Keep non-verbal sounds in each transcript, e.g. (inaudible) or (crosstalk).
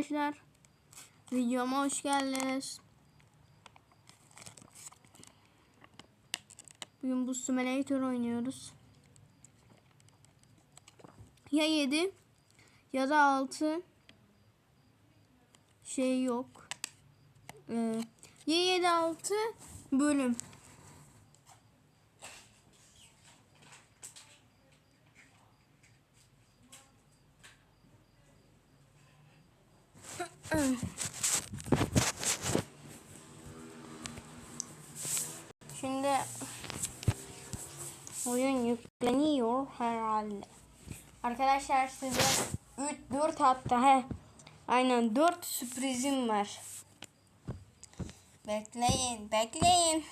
arkadaşlar. Videoma hoş geldiniz. Bugün bu simulator oynuyoruz. Ya 7 ya da 6 şey yok. Ee, ya 7 6 bölüm. Şimdi oyun yükleniyor herhalde. Arkadaşlar size 3 4 hatta he. Aynen 4 sürprizim var. Bekleyin, bekleyin.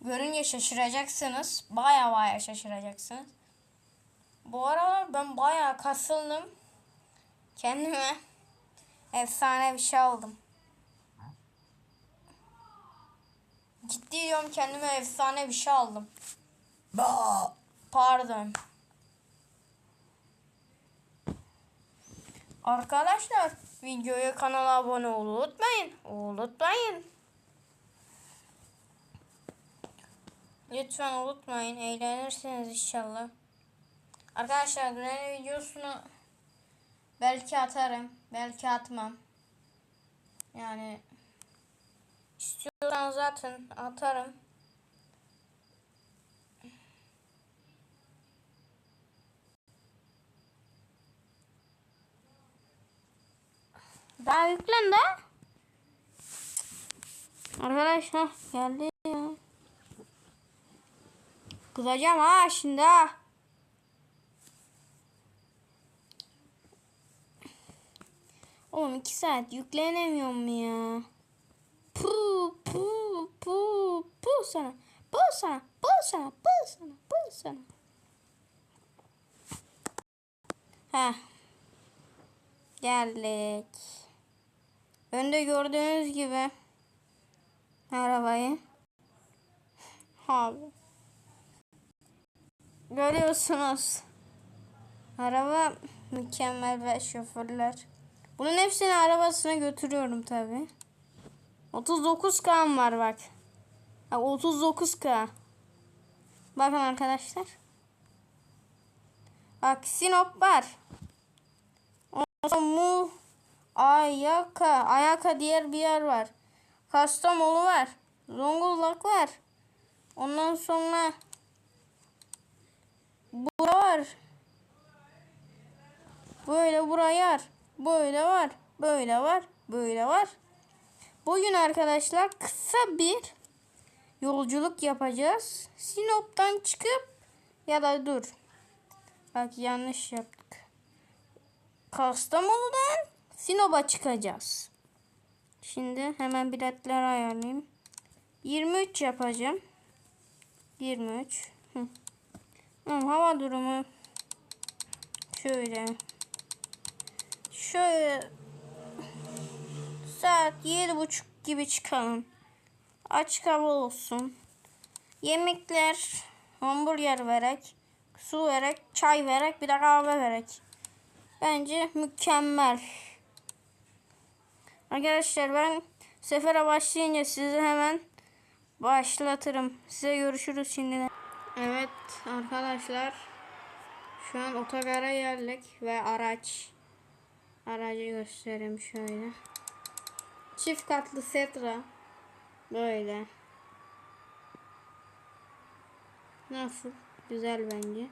Görünce şaşıracaksınız. Baya baya şaşıracaksınız. Bu aralar ben baya kasıldım. Kendime efsane bir şey aldım. Ciddi diyorum kendime efsane bir şey aldım. Pardon. Arkadaşlar videoya kanala abone olmayı unutmayın. Unutmayın. Lütfen unutmayın. Eğlenirsiniz inşallah. Arkadaşlar Granny videosunu belki atarım. Belki atmam. Yani istiyorsan zaten atarım. Daha yüklendi. Arkadaşlar geldi ya. Kızacağım ha şimdi ha. Oğlum iki saat yüklenemiyorum ya. Pu pu pu pu sana. Pu sana. Pu sana. Pu sana. Pu sana. Heh. Geldik. Önde gördüğünüz gibi arabayı. Abi. Görüyorsunuz. Araba mükemmel ve şoförler. Bunun hepsini arabasına götürüyorum tabi. 39K var bak. bak 39K. Bakın arkadaşlar. Bak Sinop var. Mu Ayaka. Ayaka diğer bir yer var. Kastamonu var. Zonguldak var. Ondan sonra bura var. Böyle buraya var. Böyle var. Böyle var. Böyle var. Bugün arkadaşlar kısa bir yolculuk yapacağız. Sinop'tan çıkıp ya da dur. Bak yanlış yaptık. Kastamonu'dan Sinop'a çıkacağız. Şimdi hemen biletler ayarlayayım. 23 yapacağım. 23. Hı. Hı, hava durumu şöyle. Şöyle saat yedi buçuk gibi çıkalım. Açık hava olsun. Yemekler hamburger vererek, su vererek, çay vererek, bir de kahve vererek. Bence mükemmel. Arkadaşlar ben sefere başlayınca sizi hemen başlatırım. Size görüşürüz şimdi. Evet arkadaşlar. Şu an otogara geldik ve araç. Aracı göstereyim şöyle. Çift katlı Setra. Böyle. Nasıl? Güzel bence.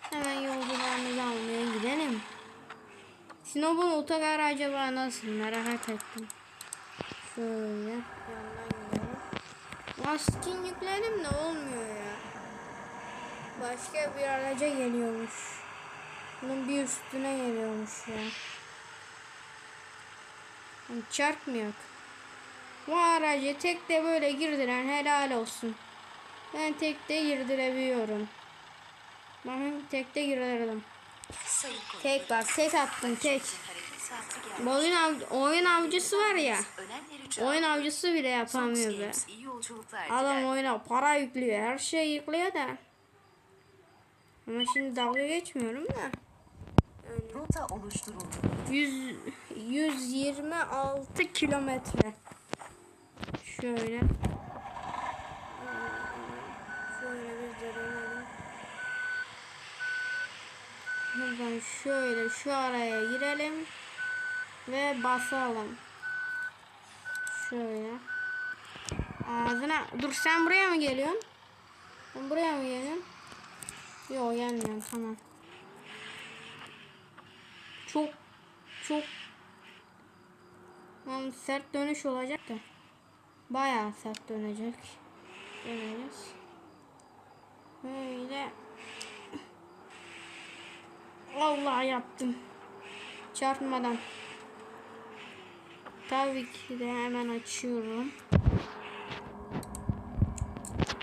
Hemen yolcularımızı almaya gidelim. Sinop'un otogarı acaba nasıl merak ettim. Şöyle yandan gidelim. Maskin yükledim de olmuyor ya. Başka bir araca geliyormuş. Bunun bir üstüne geliyormuş ya. Yani çarpmıyor. Bu aracı tek de böyle girdiren helal olsun. Ben tek de girdirebiliyorum. Ben tek de girdirdim. Tek bak tek attım tek. Bu oyun, av, oyun avcısı var ya. Oyun avcısı bile yapamıyor be. Adam oyuna para yüklüyor. Her şey yüklüyor da. Ama şimdi dalga geçmiyorum da. Yani Rota oluşturuldu. 100, 126 kilometre. Şöyle. Şöyle bir dönelim. Buradan şöyle şu araya girelim. Ve basalım. Şöyle. Ağzına. Dur sen buraya mı geliyorsun? Ben buraya mı geliyorum? Yok gelmiyorum tamam. Çok çok Tam sert dönüş olacak da. Bayağı sert dönecek. Döneceğiz. Böyle. Allah yaptım. Çarpmadan. Tabii ki de hemen açıyorum.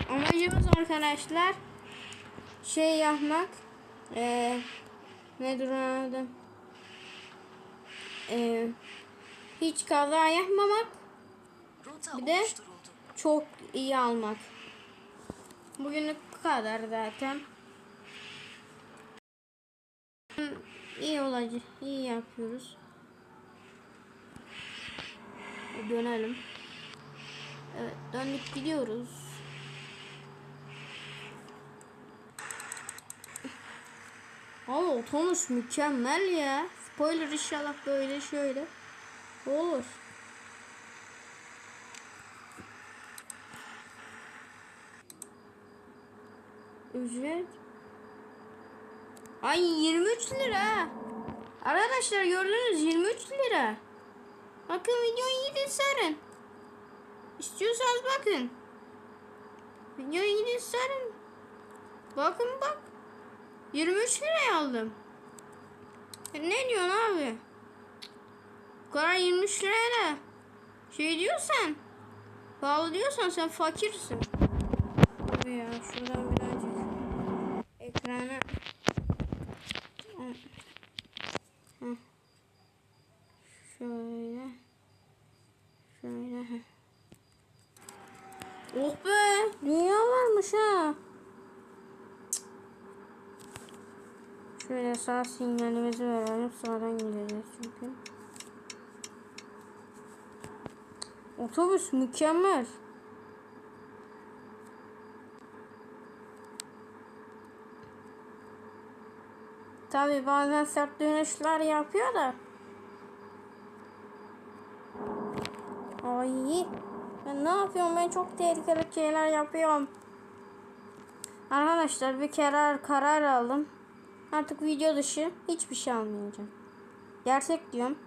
Amacımız arkadaşlar şey yapmak. Eee nedir onun adı? Eee hiç kaza yapmamak, Bir de- çok iyi almak. Bugünlük bu kadar zaten. İyi olacak, iyi yapıyoruz. Dönelim. Evet, döndük gidiyoruz. Ama otobüs mükemmel ya. Spoiler inşallah böyle şöyle olur. Ücret. Ay 23 lira. Arkadaşlar gördünüz 23 lira. Bakın videoyu gidin sarın. İstiyorsanız bakın. Videoyu gidin sarın. Bakın bak. 23 liraya aldım. E ne diyorsun abi? Bu kadar 23 liraya da şey diyorsan pahalı diyorsan sen fakirsin. Abi ya şuradan birazcık ekrana Heh. şöyle şöyle heh. Oh be dünya varmış ha. Şöyle sağ sinyalimizi verelim sağdan gideceğiz çünkü. Otobüs mükemmel. Tabi bazen sert dönüşler yapıyor da. Ay ben ne yapıyorum ben çok tehlikeli şeyler yapıyorum. Arkadaşlar bir karar karar aldım. Artık video dışı hiçbir şey almayacağım. Gerçek diyorum.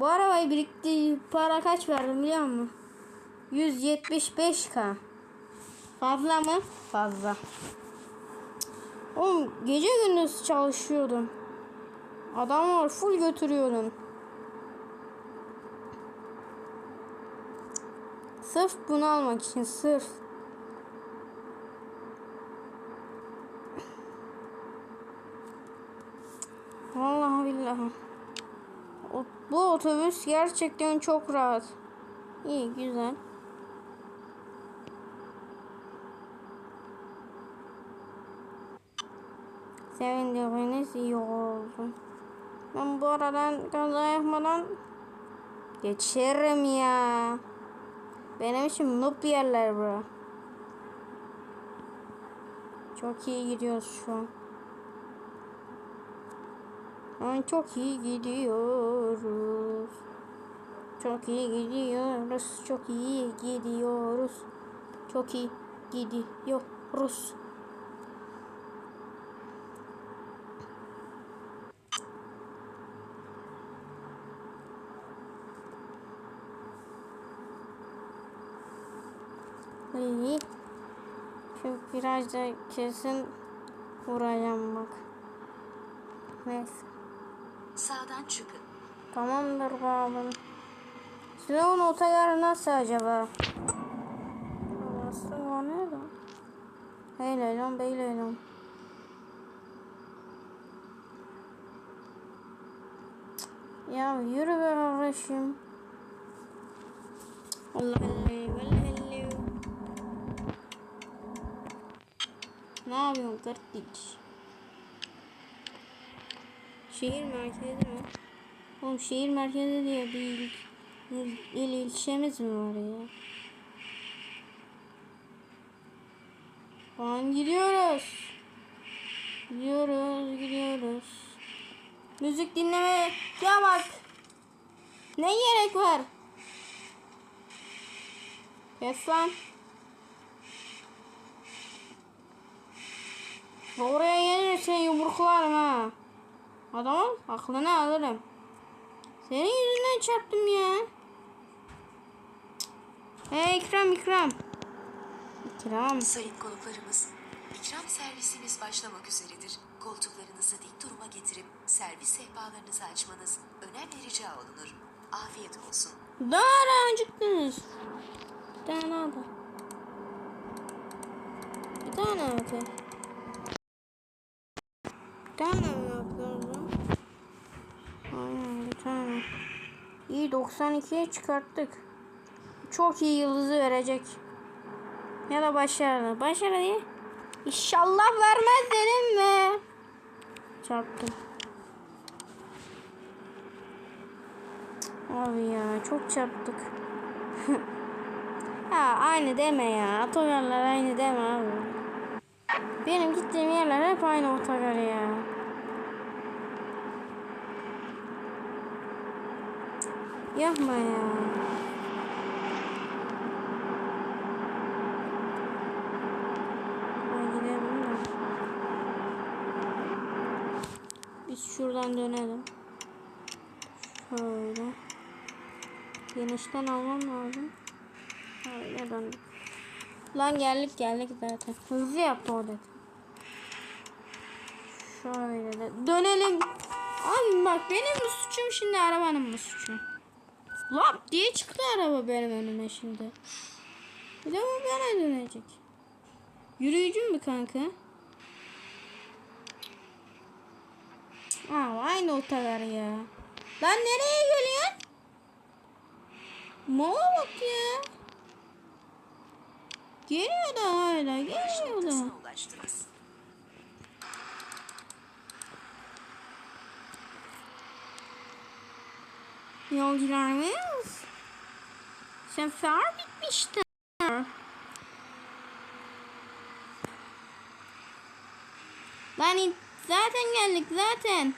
Bu arabayı birikti para kaç verdim biliyor musun? 175k. Fazla mı? Fazla. Oğlum gece gündüz çalışıyordum. Adamlar full götürüyordum. Sırf bunu almak için sırf. Vallahi billahi. Bu otobüs gerçekten çok rahat. İyi güzel. Sevindiğiniz iyi oldu. Ben bu aradan kaza yapmadan geçerim ya. Benim için noob yerler bura. Çok iyi gidiyoruz şu an. Çok iyi gidiyoruz. Çok iyi gidiyoruz. Çok iyi gidiyoruz. Çok iyi gidiyoruz. İyi. Çünkü biraz da kesin vuracağım bak. Neyse. Sağdan çıkın. Tamamdır be abim. Silahın otogarı nasıl acaba? Nasıl var nerede? Hey Leylon Bey Leylon. Ya yürü be kardeşim. Allah Allah. Allah. Ne yapıyorsun kardeş? Şehir merkezi mi? Oğlum şehir merkezi diye bir il, il, il ilçemiz mi var ya? Lan gidiyoruz. Gidiyoruz, gidiyoruz. Müzik dinleme. Ya bak. Ne gerek var? Kes lan. Oraya gelirsen yumruklarım ha. Adamın aklını alırım. Senin yüzünden çarptım ya. Hey ikram ikram. İkram. Sayın konuklarımız, ikram servisimiz başlamak üzeredir. Koltuklarınızı dik duruma getirip servis sehpalarınızı açmanız önemli rica olunur. Afiyet olsun. Daha acıktınız. Bir tane da. Bir tane atın. Tane mi yapıyoruz? Aynen bir tane. İyi 92'ye çıkarttık. Çok iyi yıldızı verecek. Ya da başarılı. Başarılı. İnşallah vermez dedim mi? Çarptım. Abi ya çok çarptık. (laughs) ya aynı deme ya. Otogarlar aynı deme abi. Benim gittiğim yerler hep aynı otogar ya. Yapma ya. Biz şuradan dönelim. Şöyle. Genişten almam lazım. Öyle döndük. Lan geldik geldik zaten. Hızlı yaptı o dedi. Şöyle de dönelim. Abi bak benim mi suçum şimdi arabanın mı suçu? Lap diye çıktı araba benim önüme şimdi. Bir de bu bana dönecek. Yürüyücü mü kanka? Aa, aynı otogar ya. Lan nereye geliyorsun? Mala bak ya. Geliyor da hala geliyor da. Yolcularımız. Sefer bitmişti. Lan in- zaten geldik zaten.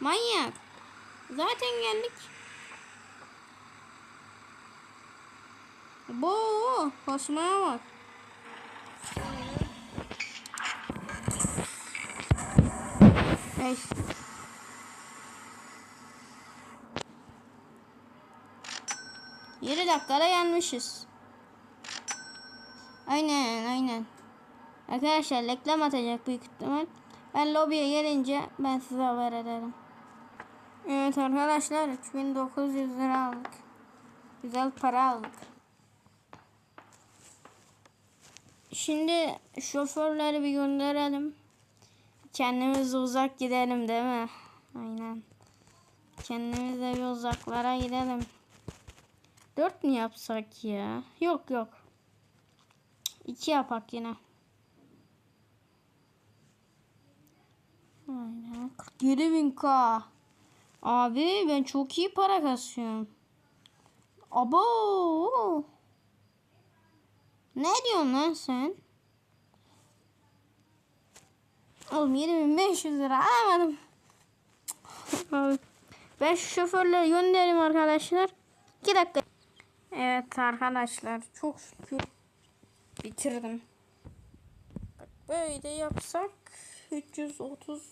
Manyak. Zaten geldik. Bu basmaya bak. Neyse. Yedi dakikada gelmişiz. Aynen aynen. Arkadaşlar reklam atacak büyük ihtimal. Ben lobiye gelince ben size haber ederim. Evet arkadaşlar 3900 lira aldık. Güzel para aldık. Şimdi şoförleri bir gönderelim. Kendimiz uzak gidelim değil mi? Aynen. Kendimiz de bir uzaklara gidelim. Dört mü yapsak ya? Yok yok. İki yapak yine. Aynen. 47 bin K. Abi ben çok iyi para kasıyorum. Abo. Ne diyorsun lan sen? Oğlum 7500 lira alamadım. Abi, ben şu şoförleri göndereyim arkadaşlar. 2 dakika. Evet arkadaşlar çok şükür bitirdim. Böyle yapsak 330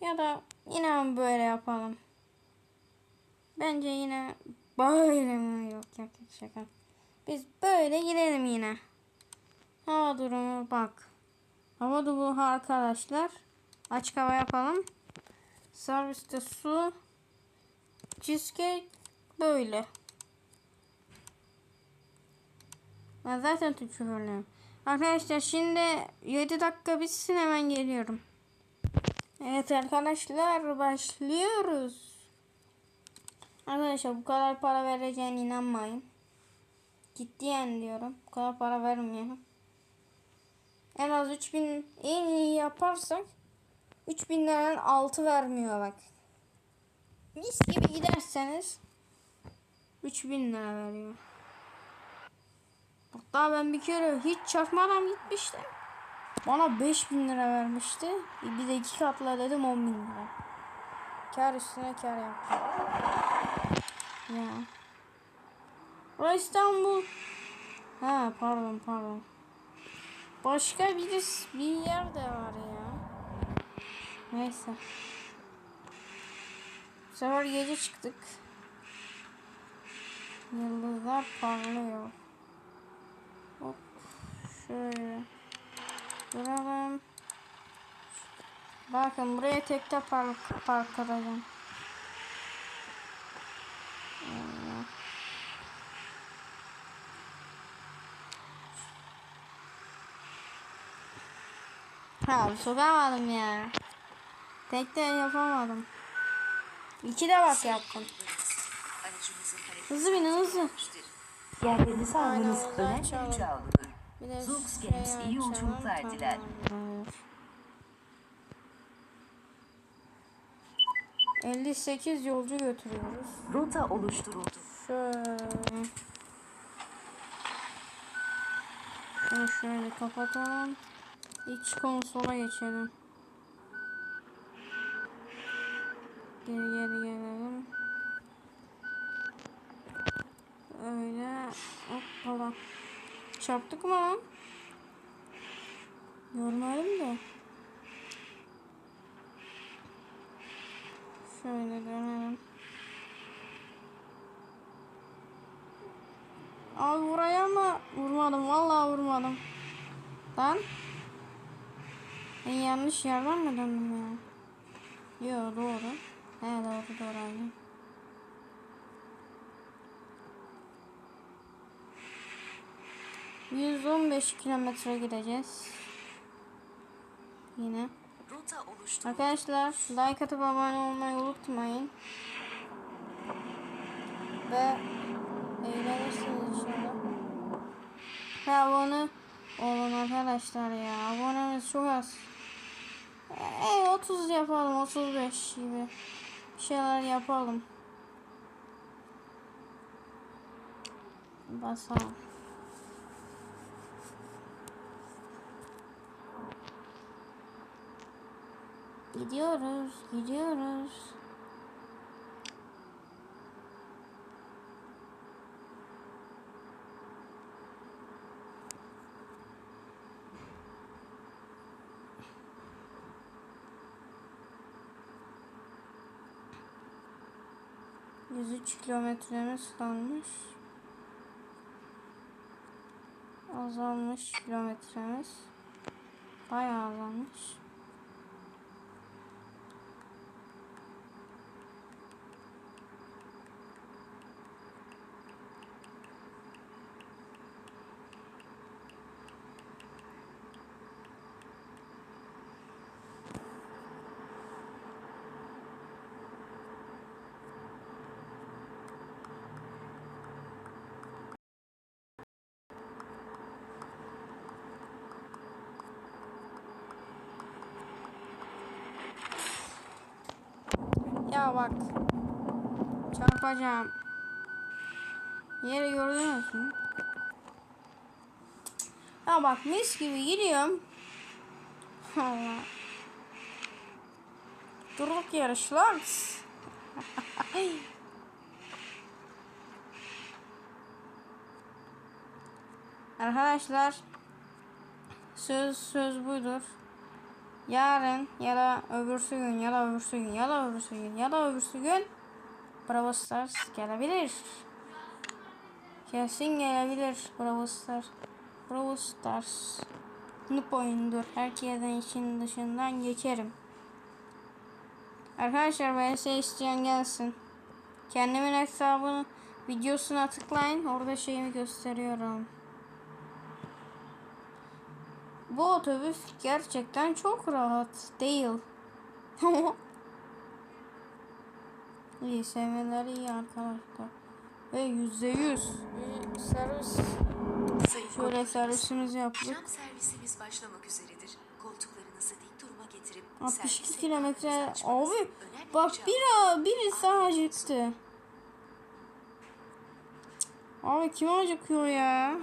ya da yine böyle yapalım. Bence yine böyle mi? Yok yok, şaka. Biz böyle gidelim yine. Hava durumu bak. Hava durumu arkadaşlar. Açık hava yapalım. Serviste su. Cheesecake böyle. Ben zaten şoförlüyüm. Arkadaşlar şimdi 7 dakika bitsin hemen geliyorum. Evet arkadaşlar başlıyoruz. Arkadaşlar bu kadar para vereceğine inanmayın. Ciddiyen diyorum. Bu kadar para vermiyorum. En az 3000 en iyi yaparsak 3000 liradan altı vermiyor bak. Mis gibi giderseniz 3000 lira veriyor. Hatta ben bir kere hiç çakmadan gitmiştim. Bana 5000 lira vermişti. Bir de iki katla dedim 10 bin lira. Kar üstüne kar yaptım. Ya. Burası İstanbul. Ha pardon pardon. Başka bir, bir yer de var ya. Neyse. Bu sefer gece çıktık. Yıldızlar parlıyor. Şöyle. Duralım. Bakın buraya tekte park, park. Allah. Ha sokamadım ya. Tekte yapamadım. İki de bak yaptım. Hızlı binin hızlı. Yerlerinizi Aynen, almanız ondan Bir de şey Games iyi açalım, yolculuklar tamam. diler. Evet. 58 yolcu götürüyoruz. Rota oluşturuldu. Şöyle. Bunu şöyle kapatalım. İç konsola geçelim. Geri geri gelelim. Öyle. Hoppala. Çarptık mı lan? Görmedim de. Şöyle dönelim. Abi buraya mı? Vurmadım. Vallahi vurmadım. Lan. Ben yanlış yerden mi döndüm ya? Yo doğru. He doğru doğru aynen. ...115 kilometre gideceğiz. Yine. Arkadaşlar like atıp abone olmayı unutmayın. Ve eğlenirsiniz inşallah. Ve abone olun arkadaşlar ya. Abonemiz çok az. E, 30 yapalım 35 gibi. Bir şeyler yapalım. Basalım. Gidiyoruz, gidiyoruz. Yüz üç kilometremiz kalmış. Azalmış kilometremiz. Bayağı azalmış. Ya bak. Çarpacağım. Yeri gördünüz mü? Ya bak mis gibi gidiyorum. Allah. Durduk yarışlar. (laughs) Arkadaşlar söz söz buydur. Yarın ya da öbürsü gün ya da öbürsü gün ya da öbürsü gün ya da öbürsü gün Bravo Stars gelebilir. Kesin gelebilir Bravo Stars. Bravo Stars. Noob oyundur. Herkesin için dışından geçerim. Arkadaşlar VS isteyen gelsin. Kendimin hesabını videosuna tıklayın. Orada şeyimi gösteriyorum. Bu otobüs gerçekten çok rahat değil. (laughs) iyi sevmeleri iyi arkadaşlar. Ve yüzde yüz servis. Şöyle servisimizi yaptık. Cam servisimiz başlamak üzeredir. Koltuklarınızı dik duruma getirip 62 servis kilometre. Abi bak bir birisi acıktı. Abi kim acıkıyor ya?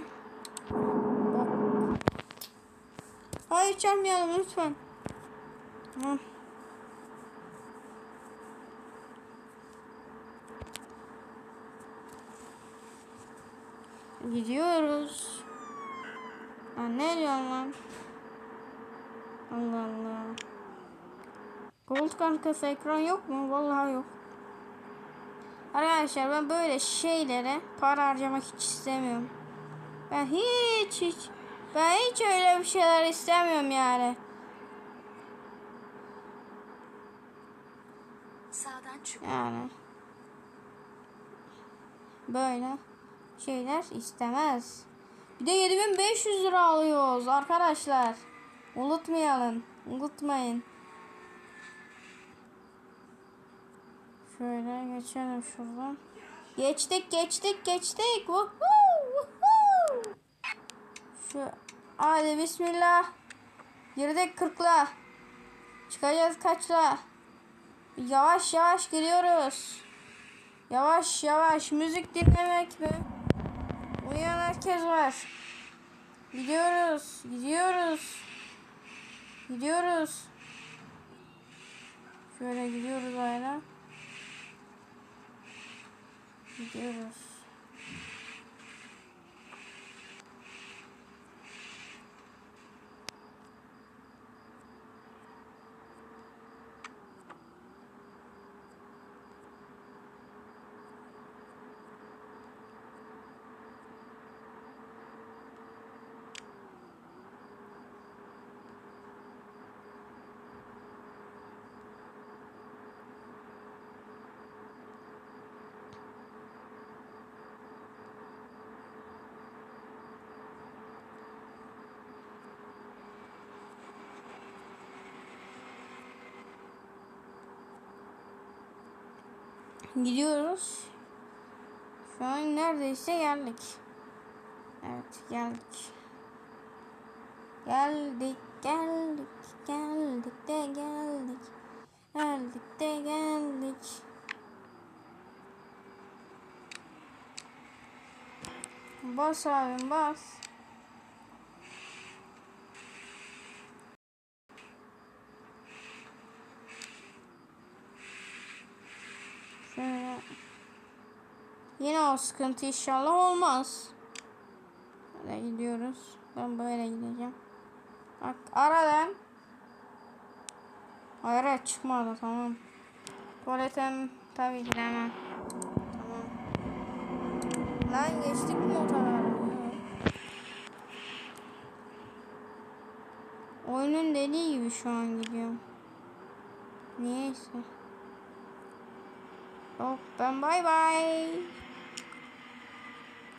Hayır çarpmayalım lütfen. Gidiyoruz. Ha, ne diyorsun lan? Allah Allah. Gold arkası ekran yok mu? Vallahi yok. Arkadaşlar ben böyle şeylere para harcamak hiç istemiyorum. Ben hiç hiç ben hiç öyle bir şeyler istemiyorum yani. Sağdan çık. Yani. Böyle şeyler istemez. Bir de 7500 lira alıyoruz arkadaşlar. Unutmayalım. Unutmayın. Şöyle geçelim şuradan. Geçtik geçtik geçtik. Woohoo. Şu hadi bismillah. Girdik kırkla. Çıkacağız kaçla. Yavaş yavaş giriyoruz. Yavaş yavaş müzik dinlemek mi? Uyan herkes var. Gidiyoruz, gidiyoruz. Gidiyoruz. Şöyle gidiyoruz hala. Gidiyoruz. Gidiyoruz. Şu an neredeyse geldik. Evet geldik. Geldik, geldik, geldik de geldik. Geldik de geldik. Bas abim bas. Sıkıntı inşallah olmaz. Böyle gidiyoruz. Ben böyle gideceğim. Bak aradan. Hayır çıkmadı tamam. Tuvaletim tabii giremem. Tamam. Lan geçtik mi otoları? Oyunun dediği gibi şu an gidiyorum. Niyeyse. Hop ben bay bay.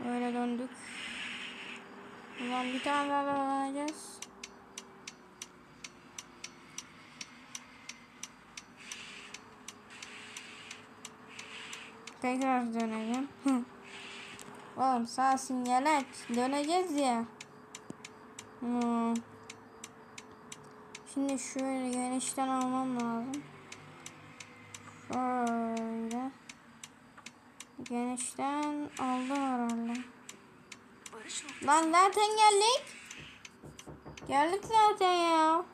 Böyle döndük. Ulan bir tane daha dolanacağız. Tekrar döneceğim. Oğlum sağ sinyal aç. Döneceğiz ya. Hmm. Şimdi şöyle genişten almam lazım. Şöyle. Genişten aldım herhalde. Lan zaten geldik. Geldik zaten ya.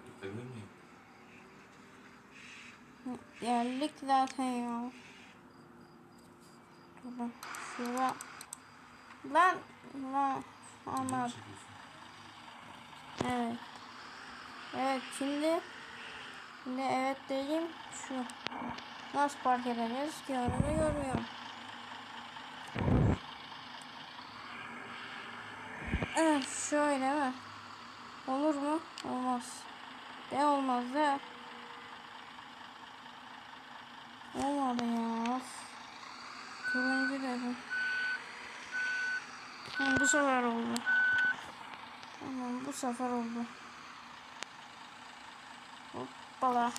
Geldik zaten ya. Dur lan. Şura. Lan. Lan. Aman. Evet. Evet şimdi. Şimdi evet dedim. Şu. Nasıl park edeceğiz ki onu görmüyorum. Evet şöyle mi? Olur mu? Olmaz. Ne olmaz da. Olmadı ya. Turuncu dedim. Tamam, bu sefer oldu. Tamam bu sefer oldu. Hoppala.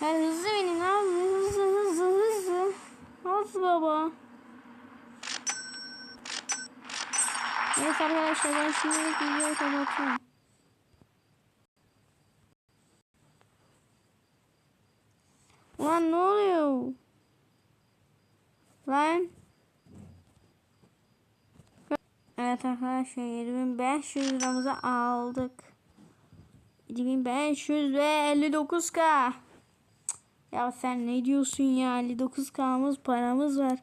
Hadi hızlı binin abi. Hızlı hızlı hızlı. Hızlı baba. Evet arkadaşlar ben şimdilik videoyu kapatıyorum. Ulan ne oluyor? Lan. Evet arkadaşlar 7500 liramızı aldık. 7559k. Ya sen ne diyorsun ya? 59k'mız paramız var.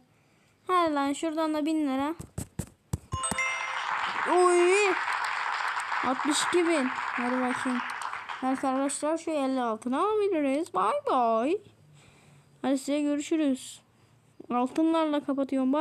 Hadi lan şuradan da 1000 lira. Oy. 62 bin. Hadi bakayım. Arkadaşlar şu 56'ını alabiliriz. Bay bay. Hadi size görüşürüz. Altınlarla kapatıyorum. Bay.